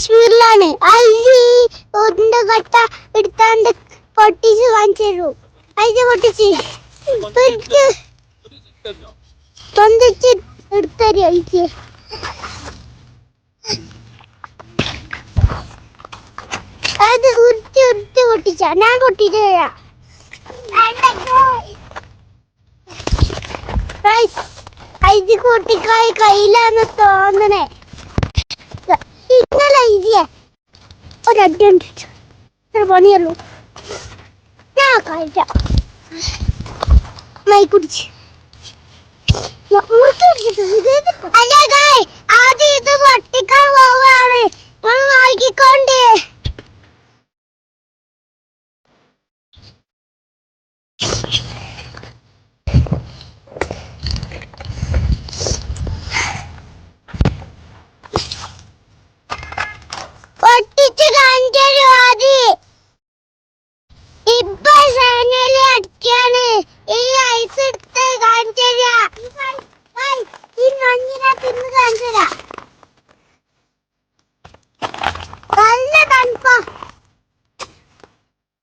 കാശ്മീരിലാണ്. കട്ട എടുത്താണ്ട് പൊട്ടിച്ച് വാങ്ങിച്ചു തരൂ. പൊട്ടിച്ച്. തൊന്തിച്ച് എടുത്തരും അയച്ച് അത് ഉരുത്തി ഉരുത്തി പൊട്ടിച്ച. ഞാൻ പൊട്ടിച്ച് തരാം. കയ്യിലാന്ന് തോന്നണേ. ഒരടി ഉണ്ട് ഇത്ര പണിയല്ലോ ഞാൻ കഴിച്ച മൈ കുടിച്ച് അല്ല പൊട്ടിച്ച് കാണിച്ചു ആദ്യം ഇപ്പൊ സേനയിൽ അടിക്കാണ്. ഈ ഐസ് എടുത്ത് കാണിച്ചു ഈ മഞ്ഞിനെ തിന്ന് കാണിച്ചു നല്ല തണുപ്പാ.